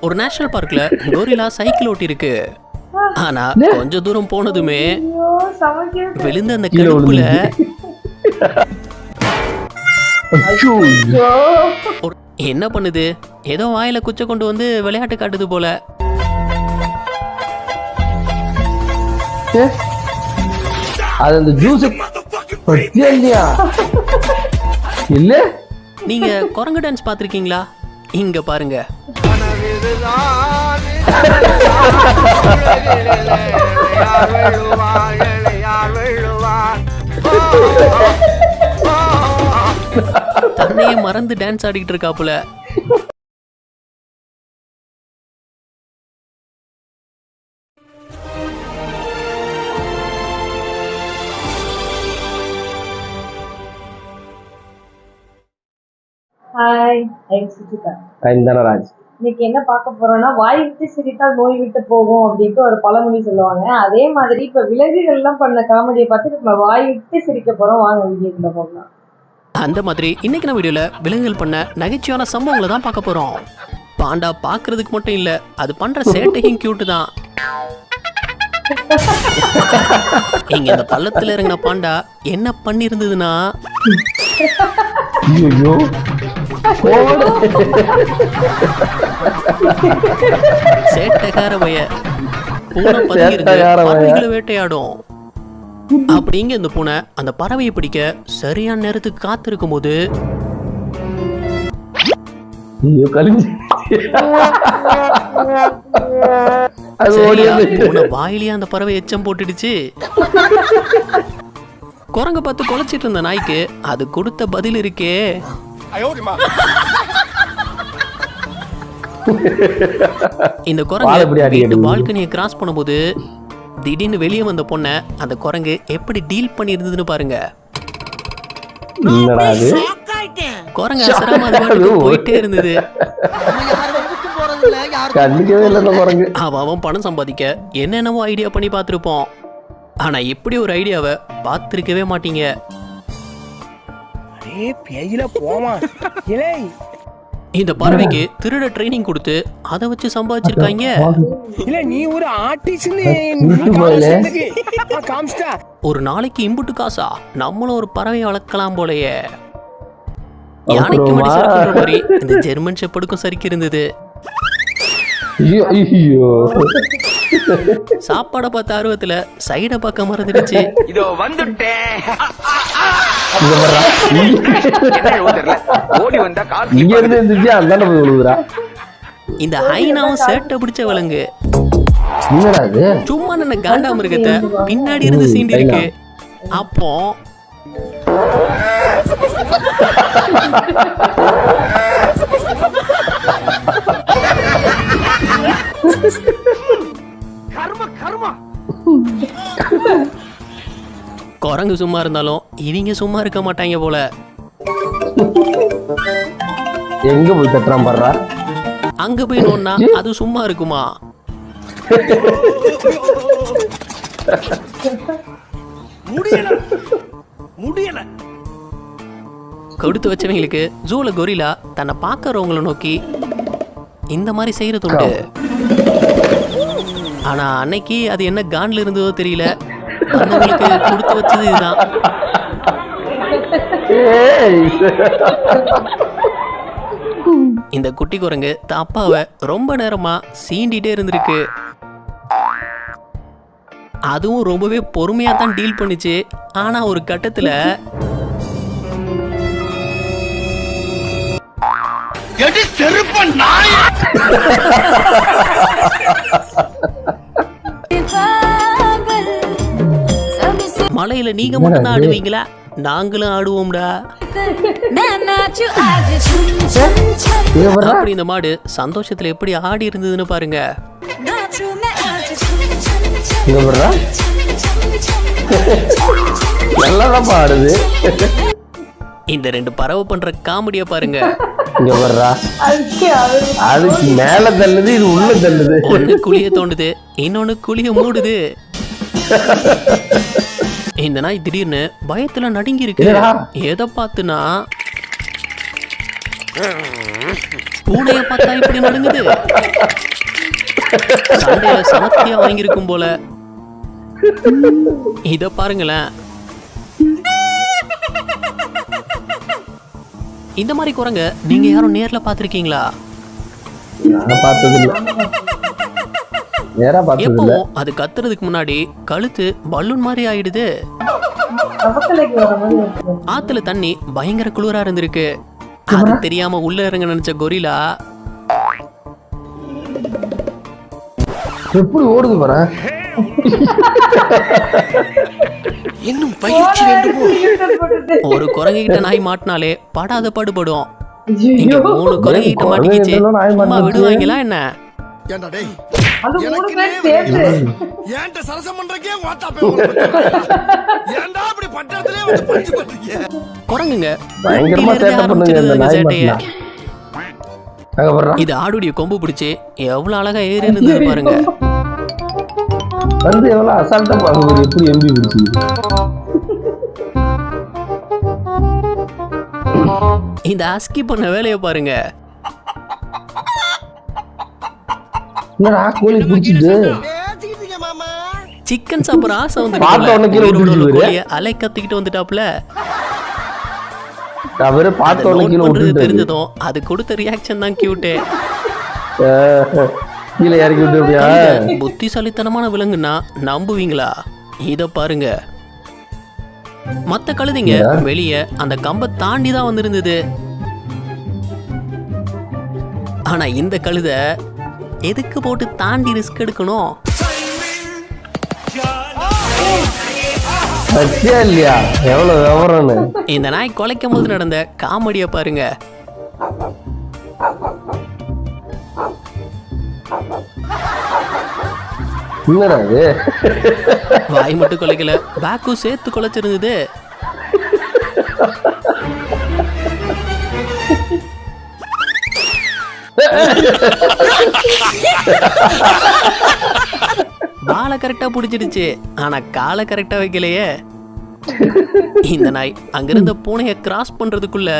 ஒரு நேஷனல் பார்க்ல gorilla cycle ஓட்டி இருக்கு ஆனா கொஞ்ச தூரம் போனதுமே விழுந்த அந்த ஒரு- என்ன பண்ணுது? ஏதோ வாயில குச்சை கொண்டு வந்து விளையாட்டு காட்டுது போல. அது அந்த ஜூஸ் இல்லையா இல்ல நீங்க குரங்கு டான்ஸ் பார்த்திருக்கீங்களா? இங்க பாருங்க. தன்னையே மறந்து டான்ஸ் ஆடிட்டு இருக்காப்புல ஹாய் ஐம் சுஜிதா டைம் தானே ராஜ் இன்னைக்கு என்ன பார்க்க போறோம்னா வாய் விட்டு சிரித்தால் நோய் விட்டு போகும் அப்படின்ட்டு ஒரு பழமொழி சொல்லுவாங்க. அதே மாதிரி இப்ப விலங்குகள் எல்லாம் பண்ண காமெடியை பார்த்து நம்ம வாய் விட்டு சிரிக்க போறோம். வாங்க வீடியோக்குள்ள போகலாம். அந்த மாதிரி இன்னைக்கு நம்ம வீடியோல விலங்குகள் பண்ண நகைச்சுவையான சம்பவங்களை தான் பார்க்க போறோம். பாண்டா பார்க்கிறதுக்கு மட்டும் இல்ல அது பண்ற சேட்டையும் கியூட் தான். இங்க இந்த பள்ளத்துல இறங்கின பாண்டா என்ன பண்ணிருந்ததுன்னா ஐயோ கோடு சேட்டைக்கார பைய பூனை பதுங்கி இருந்து சேட்டைக்கார பைய. பறவைகளை வேட்டையாடும். அப்படிங்க இந்த பூனை அந்த பறவையை பிடிக்க சரியான நேரத்துக்கு காத்திருக்கும் போது ஐயோ கழிஞ்சு அது ஓடி சரியா வந்து பூனை வாயிலேயே அந்த பறவை எச்சம் போட்டுடுச்சு. குரங்க பார்த்து குலைச்சிட்டு இருந்த நாய்க்கு அது கொடுத்த பதில் இருக்கே. இந்த குரங்கு? பால்கனியை கிராஸ் பண்ணும்போது திடீர்னு வெளியே வந்த பொண்ணை அந்த குரங்கு எப்படி டீல் பண்ணியிருந்ததுன்னு பாருங்க. என்னடா அது? குரங்கு அசராம அது பாட்டுக்கு போயிட்டே இருந்தது. அவன் அவன் பணம் சம்பாதிக்க என்னென்னவோ ஐடியா பண்ணி பார்த்துருப்போம். ஆனா இப்படி ஒரு ஐடியாவை பார்த்துருக்கவே மாட்டீங்க. இந்த பறவைக்கு திருட ட்ரைனிங் கொடுத்து அதை வச்சு சம்பாதிச்சிருக்காங்க. இல்ல நீ ஒரு. காமிச்சிட்டா. ஒரு நாளைக்கு இம்புட்டு காசா? நம்மளும் ஒரு பறவையை வளர்க்கலாம் போலயே? யானைக்கு மடி மாதிரி இந்த ஜெர்மன் ஷெப்பர்டுக்கும் சறுக்கி இருந்தது. ஐயோ ஐயோ. சாப்பாடை பார்த்த ஆர்வத்துல சைடை பார்க்க மறந்துடுச்சு. இதோ வந்துட்டேன். இந்த ஹைனாவும் சேட்டை பிடிச்ச விலங்கு. சும்மா நின்ன காண்டா மிருகத்தை பின்னாடி இருந்து சீண்டி இருக்கு. அப்போ கர்மா குரங்கு சும்மா இருந்தாலும் இவங்க சும்மா இருக்க மாட்டாங்க போல. எங்க போய் தட்டுறான் பாடுறா அங்க போய் நோன்னா அது சும்மா இருக்குமா? முடியல. முடியல. கொடுத்து வச்சவங்களுக்கு ஜூல கொரிலா தன்னை பார்க்கறவங்கள நோக்கி இந்த மாதிரி செய்யறது உண்டு. ஆனா அன்னைக்கு அது என்ன கான்ல இருந்ததோ தெரியல. வந்தவங்களுக்கு கொடுத்து வச்சது இதுதான். இந்த குட்டி குரங்கு தான் அப்பாவை ரொம்ப நேரமா சீண்டிட்டே இருந்திருக்கு. அதுவும் ரொம்பவே பொறுமையா தான் டீல் பண்ணுச்சு. ஆனா ஒரு கட்டத்துல செருப்ப நாய்? மலையில நீங்க மட்டும் தான் ஆடுவீங்களா? நாங்களும் ஆடுவோம்டா. அப்படி இந்த மாடு சந்தோஷத்துல எப்படி ஆடி இருந்ததுன்னு பாருங்க. நல்லாதான் இந்த ரெண்டு பறவை பண்ற காமெடியா பாருங்க. இங்க வர்றா அதுக்கு மேல தள்ளுது இது உள்ள தள்ளுது. ஒண்ணு குழிய தோண்டுது இன்னொன்னு குழிய மூடுது. இந்த நாய் திடீர்னு பயத்துல நடுங்கி இருக்கு? எதை பார்த்துனா பூனைய பார்த்தா இப்படி நடுங்குது. சண்டையில சமத்தியா வாங்கியிருக்கும் போல. இத பாருங்களேன். இந்த மாதிரி குரங்க நீங்க யாரும் நேர்ல பாத்திருக்கீங்களா நான் பார்த்தது இல்ல நேரா பார்த்தது இல்ல. எப்பவும் அது கத்துறதுக்கு முன்னாடி கழுத்து பலூன் மாதிரி ஆயிடுது? தவக்கலைக்கு வர மாதிரி இருக்கு ஆத்துல தண்ணி பயங்கர குளிரா இருந்திருக்கு. அது தெரியாம உள்ள இறங்க நினைச்ச கொரிலா. எப்படி ஓடுது பாரு? இன்னும் பயிற்சி வேண்டுமோ. ஒரு குரங்கு கிட்ட நாய் மாட்டினாலே படாத பாடுபடும். இங்க. மூணு குரங்கு கிட்ட மாட்டிக்கிச்சு. சும்மா. விடுவாங்களா என்ன? ஏன்டா டேய்? சரசம் பண்றக்கே ஏன்டா அப்படி பட்டத்திலே வந்து பஞ்சு பண்றீங்க? குரங்குங்க பயங்கரமா சேட்டை பண்ணுங்க இந்த நாய் இது ஆடுடைய கொம்பு பிடிச்சு எவ்வளவு அழகா ஏறி இருந்தது பாருங்க. வந்து எவ்வளவு அசால்ட்டா பாக்குது எப்படி எம்பி பிடிச்சி? இந்த அஸ்கி பண்ண வேலையை பாருங்க. என்னடா கோழி பிடிச்சிட்டு சிக்கன் சாப்பிட்ற ஆசை பார்த்த உடனே கீழே வந்து விட்டுருச்சு அலை கத்திக்கிட்டு வந்துட்டாப்ல அவரு பார்த்த உடனே கீழே விட்டுட்டாரு. தெரிஞ்சதும் அது கொடுத்த ரியாக்ஷன் தான் கியூட்டே கீழே இறக்கி விட்டு அப்படியா புத்திசாலித்தனமான விலங்குன்னா நம்புவீங்களா? இத பாருங்க. மத்த கழுதைங்க வெளிய அந்த கம்பை தாண்டி தான் வந்திருந்தது. ஆனா இந்த கழுதை எதுக்கு போட்டு தாண்டி ரிஸ்க் எடுக்கணும்? சத்தியா இல்லையா? எவ்வளவு விவரம்னு. இந்த நாய் கொலைக்கும் போது நடந்த காமெடியை பாருங்க. என்னடா இது? வாய் மட்டும் கொலைக்கல. பேக்கும் சேர்த்து கொலைச்சிருந்தது. வாழை கரெக்டா பிடிச்சிடுச்சு. ஆனா காலை கரெக்டா வைக்கலையே. இந்த நாய் அங்கிருந்த பூனைய கிராஸ் பண்றதுக்குள்ள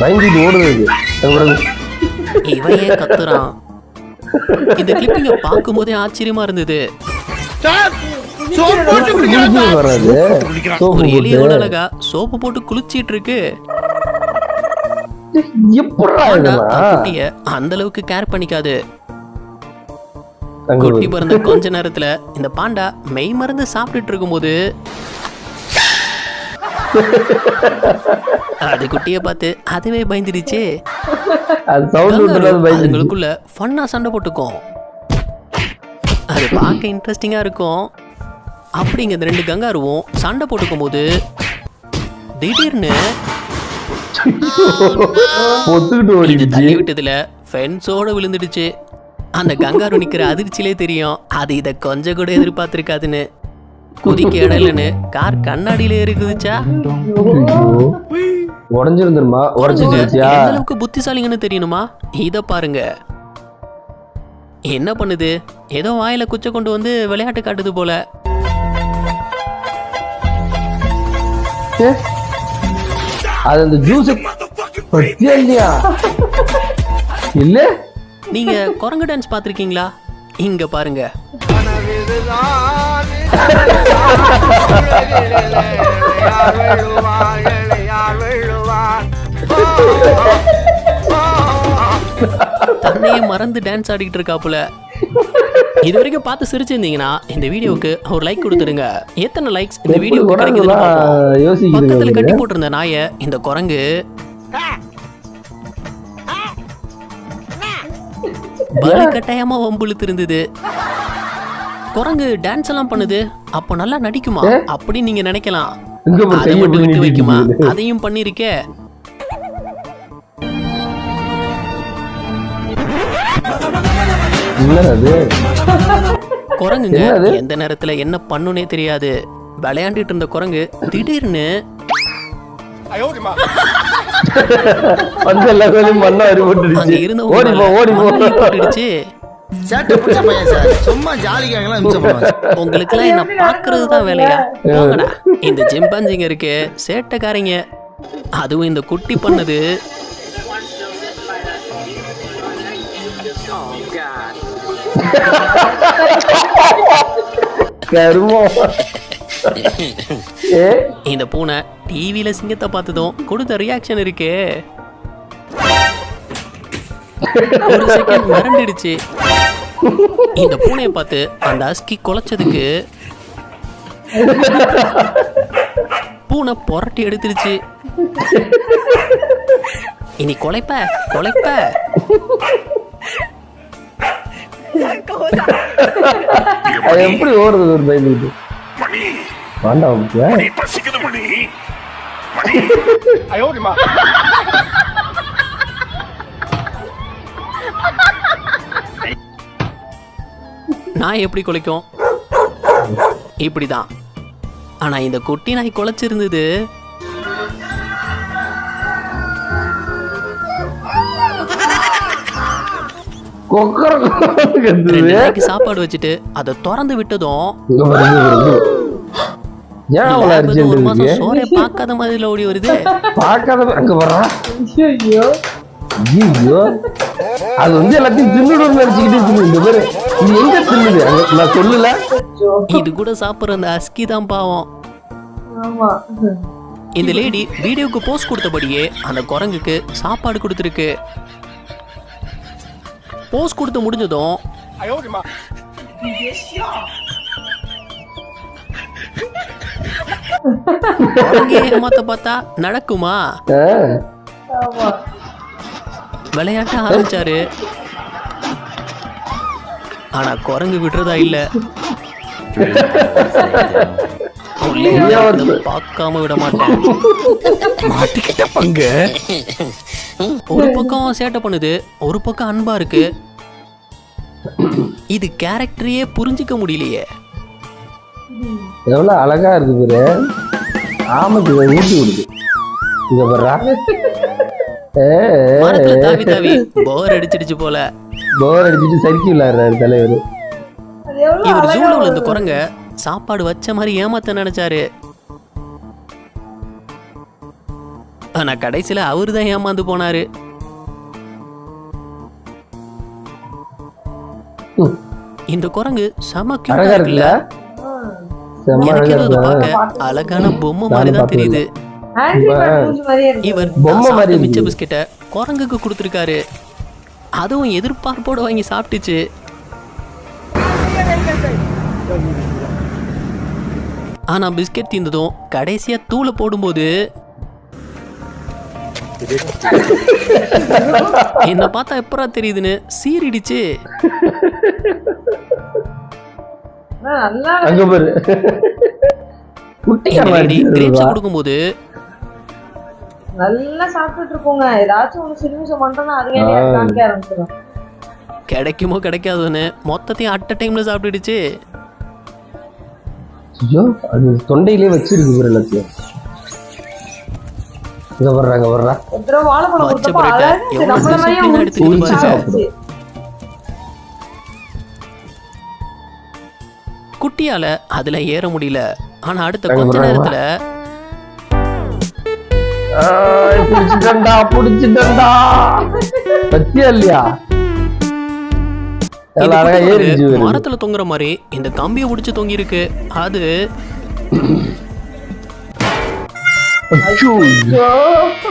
பயந்துட்டு ஓடுது இவன் ஏன் கத்துறான்? இந்த கிளிப்பிங்க பார்க்கும்போதே ஆச்சரியமா இருந்தது. ஒரு எலியோட அழகா சோப்பு போட்டு குளிச்சிட்டு இருக்கு. குட்டிய அந்த அளவுக்கு கேர் பண்ணிக்காது. குட்டி பிறந்த கொஞ்ச நேரத்துல இந்த பாண்டா மெய் மருந்து சாப்பிட்டுட்டு இருக்கும்போது அது குட்டிய பார்த்து அதுவே பயந்துடுச்சு. அதுங்களுக்குள்ள ஃபன்னா சண்டை போட்டுக்கும். அது பார்க்க இன்ட்ரெஸ்டிங்கா இருக்கும். அப்படிங்க இந்த ரெண்டு கங்காருவும் சண்டை போட்டுக்கும் போது திடீர்னு ஒத்துக்கிட்டு இது ஓடிடுச்சு தள்ளி விட்டதுல ஃபென்ஸோட விழுந்துடுச்சு. அந்த கங்காரு நிக்கிற அதிர்ச்சியிலே தெரியும். அது இத கொஞ்சம் கூட எதிர்பார்த்திருக்காதுன்னு. குதிக்க இடம் இல்லைன்னு கார் கண்ணாடியில ஏறி குதிச்சா உடஞ்சிருந்துருமா? உடஞ்சு குரங்குங்க போயிடுச்சியா எந்த அளவுக்கு புத்திசாலிங்கன்னு தெரியணுமா? இத பாருங்க. என்ன பண்ணுது? ஏதோ வாயில குச்ச கொண்டு வந்து விளையாட்டு காட்டுது போல. அது அந்த ஜூஸ் இல்லையா இல்ல? நீங்க குரங்கு டான்ஸ் பார்த்திருக்கீங்களா? இங்க பாருங்க. தன்னையே மறந்து டான்ஸ் ஆடிக்கிட்டு இருக்காப்புல. இது வரைக்கும் பார்த்து சிரிச்சிருந்தீங்கன்னா இந்த வீடியோவுக்கு ஒரு லைக் கொடுத்துருங்க எத்தனை லைக்ஸ் இந்த வீடியோவுக்கு கிடைக்குதுன்னு பார்ப்போம். பக்கத்துல கட்டி. போட்டிருந்த நாயை இந்த குரங்கு வலுக்கட்டாயமா வம்புழுத்து இருந்தது குரங்கு டான்ஸ் எல்லாம் பண்ணுது. அப்போ நல்லா நடிக்குமா? அப்படின்னு நீங்க நினைக்கலாம். இங்க அதை கையை மட்டும் விட்டு பிடிங்கிட்டு வைக்குமா? இருக்குது. அதையும் பண்ணிருக்கே. என்னடா அது குரங்குங்க? எந்த நேரத்துல என்ன பண்ணுனே தெரியாது. விளையாண்டுட்டு இருந்த குரங்கு திடீர்னு அங்க இருந்த ஓடி போ ஓடி போ. போட்டுடுச்சு. சேட்டை பிடிச்ச பையன் சார். சும்மா ஜாலிக்காகலாம் நிமிஷம் பண்ணுவாங்க உங்களுக்கு எல்லாம் என்ன பாக்குறது தான் வேலையா? இந்த சிம்பாஞ்சிங்க இருக்கு சேட்டைக்காரங்க. அதுவும் இந்த குட்டி பண்ணது கருமம் இந்த பூனை டிவியில சிங்கத்தை பார்த்ததும் கொடுத்த ரியாக்ஷன் இருக்கே. ஒரு செகண்ட் மிரண்டுடுச்சு. இந்த பூனையை பார்த்து அந்த அஸ்கி குலைச்சதுக்கு பூனை புரட்டி எடுத்துருச்சு. இனி கொலைப்ப கொலைப்ப. அது எப்படி ஓடுறது ஒரு வேண்டாம் ஏன்? பசிக்குது மணி. நாய் எப்படி குலைக்கும் இப்படிதான். ஆனா இந்த குட்டி நாய் குலைச்சிருந்தது கொக்கர கொக்கரன்னு ரெண்டு கத்துது. நாய்க்கு சாப்பாடு வச்சுட்டு அதை திறந்து விட்டதும். ஏன் ஒரு அர்ஜென்ட் மாசம் இருக்கு சோறே பார்க்காத மாதிரி ஓடி வருது. பார்க்காத அங்க வர்றா. ஐயோ ஐயோ அது வந்து எல்லாத்தையும் தின்னுடும் நினைச்சுக்கிட்டு இருக்குது. இந்த பேரு இது எங்க தின்னுது? அங்க நான் சொல்லல. இது கூட சாப்பிடுற அந்த அஸ்கி தான் பாவம். இந்த லேடி வீடியோக்கு போஸ்ட் கொடுத்தபடியே அந்த குரங்குக்கு சாப்பாடு கொடுத்துருக்கு. போஸ்ட் கொடுத்து முடிஞ்சதும் ஏமாத்த பார்த்தா நடக்குமா? விளையாட்ட ஆரம்பிச்சாரு. ஆனா குரங்கு விடுறதா இல்ல. பார்க்காம விட மாட்டேன். மாட்டிக்கிட்ட பங்கு. ஒரு பக்கம் சேட்டை பண்ணுது ஒரு பக்கம் அன்பா இருக்கு. இது கேரக்டரையே புரிஞ்சிக்க முடியலையே. எவ்வளவு அழகா இருக்கு பாரு ஆமைக்கு இதை ஊட்டி விடுது இங்க வர்றா மரத்துல தாவி தாவி போர் அடிச்சிடுச்சு போல. போர் அடிச்சுட்டு சறுக்கி விளையாடுறாரு தலைவர். இவர் ஜூல வருது. குரங்க சாப்பாடு வச்ச மாதிரி ஏமாத்த நினைச்சாரு. ஆனா கடைசியில அவரு தான் ஏமாந்து போனாரு. இந்த குரங்கு செம அழகா இருக்குல்ல? எனக்கு பார்க்க அழகான பொம்மை மாதிரி தான் தெரியுது. இவர் பொம்மை மாதிரி மிச்ச. பிஸ்கெட்டை குரங்குக்கு கொடுத்துருக்காரு. அதுவும் எதிர்பார்ப்போட வாங்கி சாப்பிட்டுச்சு. ஆனா பிஸ்கெட் தீர்ந்ததும் கடைசியா தூளை போடும்போது என்ன பார்த்தா எப்பரா தெரியுதுன்னு நல்லா அங்க பாரு. கொடுக்கும்போது நல்லா சாப்பிட்டுட்டு இருக்கோங்க. ஏதாச்சும் ஆரம்பிச்சிடும் கிடைக்குமோ கிடைக்காதோன்னு மொத்தத்தையும் அட் டைம்ல சாப்பிட்டுடுச்சு. ஐயோ அது தொண்டையிலே வச்சிருக்கு எல்லாத்தையும். இங்க வர்றா இங்க வர்றா. குட்டியால அதுல ஏற முடியல ஆனா அடுத்த கொஞ்ச. நேரத்துல ஆய், புடிச்சிட்டேன்டா புடிச்சிட்டேன்டா பத்தியா இல்லையா. மரத்துல தொங்குற மாதிரி இந்த கம்பியை பிடிச்சு தொங்கி இருக்கு அது.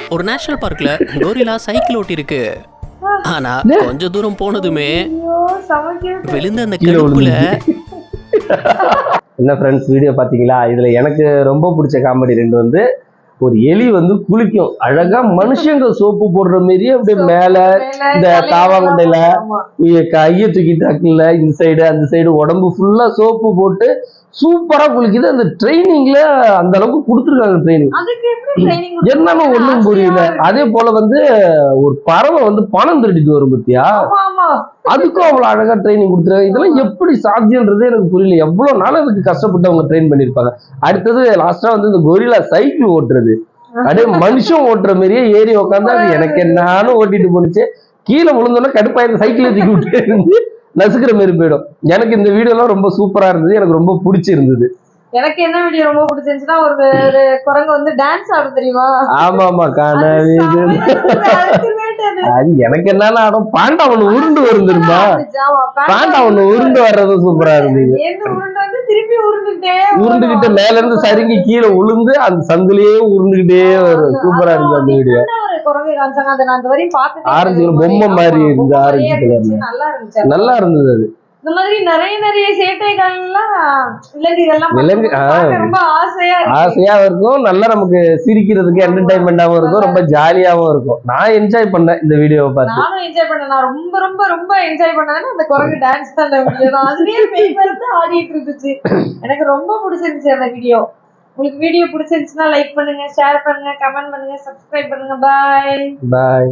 ஒரு நேஷனல் பார்க்ல கொரிலா சைக்கிள் ஓட்டி இருக்கு ஆனா கொஞ்ச தூரம் போனதுமே விழுந்த அந்த கீழே கடுப்புல என்ன ஃப்ரெண்ட்ஸ் வீடியோ பாத்தீங்களா இதுல எனக்கு ரொம்ப பிடிச்ச காமெடி ரெண்டு வந்து ஒரு எலி வந்து குளிக்கும். அழகா மனுஷங்க சோப்பு போடுற மாதிரியே அப்படியே மேல இந்த. இ- கையை தூக்கிட்டு அக்கில இந்த சைடு அந்த சைடு உடம்பு ஃபுல்லா சோப்பு போட்டு சூப்பரா குளிக்குது. அந்த ட்ரைனிங்ல அந்த அளவுக்கு கொடுத்துருக்காங்க ட்ரைனிங். என்னன்னு ஒண்ணும் புரியல. அதே போல வந்து ஒரு பறவை வந்து பணம் திருடிட்டு வரும் பத்தியா? அதுக்கும் அவ்வளவு அழகா ட்ரைனிங் கொடுத்துருக்காங்க. இதெல்லாம் எப்படி சாத்தியன்றது எனக்கு புரியல. எவ்வளவு நாள் அதுக்கு கஷ்டப்பட்டு அவங்க ட்ரெயின் பண்ணிருப்பாங்க அடுத்தது லாஸ்டா வந்து இந்த கொரிலா சைக்கிள் ஓட்டுறது. அப்படியே மனுஷன் ஓட்டுற மாதிரியே ஏறி உட்காந்து அது எனக்கு என்னாலும் ஓட்டிட்டு போனுச்சு கீழே விழுந்தோன்னா கடுப்பாயிருந்து சைக்கிளை தூக்கி விட்டு இருந்து நசுக்கிற மாதிரி போயிடும். எனக்கு இந்த வீடியோலாம் ரொம்ப சூப்பரா இருந்தது. எனக்கு ரொம்ப பிடிச்சிருந்தது. எனக்கு என்ன வீடியோ ரொம்ப பிடிச்சிருந்துச்சுன்னா ஒரு ஒரு குரங்கு வந்து டான்ஸ் ஆடும் தெரியுமா? ஆமா ஆமா கனவு அது. எனக்கு என்னன்னா ஆடும் பாண்டா ஒண்ணு உருண்டு ஆமா, பாண்டா ஒண்ணு உருண்டு வர்றது சூப்பரா இருந்தது. உருண்டுகிட்டு மேல இருந்து சருங்கி கீழே விழுந்து அந்த சந்துலயே உருண்டுகிட்டே வரும் சூப்பரா இருந்துச்சு அந்த வீடியோ குரங்கு காமிச்சாங்க. அதை நான் அந்த வரையும் பார்த்துட்டே ஆரஞ்சு. பொம்மை மாதிரி கலர்ல. நல்லா இருந்துச்சு. நல்லா இருந்தது அது. இந்த மாதிரி நிறைய நிறைய சேட்டைகள்லாம் விலங்குகள்லாம் ரொம்ப ஆசையா ஆசையாவும் இருக்கும். நல்லா நமக்கு சிரிக்கிறதுக்கு என்டர்டைன்மெண்டாவும் இருக்கும். ரொம்ப ஜாலியாவும் இருக்கும். நான் என்ஜாய் பண்ணேன் இந்த வீடியோவை பார்த்து. நானும் என்ஜாய் பண்ணேன். நான் ரொம்ப ரொம்ப ரொம்ப என்ஜாய் பண்ணதுன்னா அந்த குரங்கு டான்ஸ் அந்த வீடியோ தான். அதுவே ஆடிட்டு இருந்துச்சு. எனக்கு ரொம்ப பிடிச்சிருந்துச்சு அந்த வீடியோ உங்களுக்கு வீடியோ பிடிச்சிருந்துச்சுன்னா லைக் பண்ணுங்க ஷேர் பண்ணுங்க கமெண்ட் பண்ணுங்க சப்ஸ்கிரைப் பண்ணுங்க. பாய் பாய்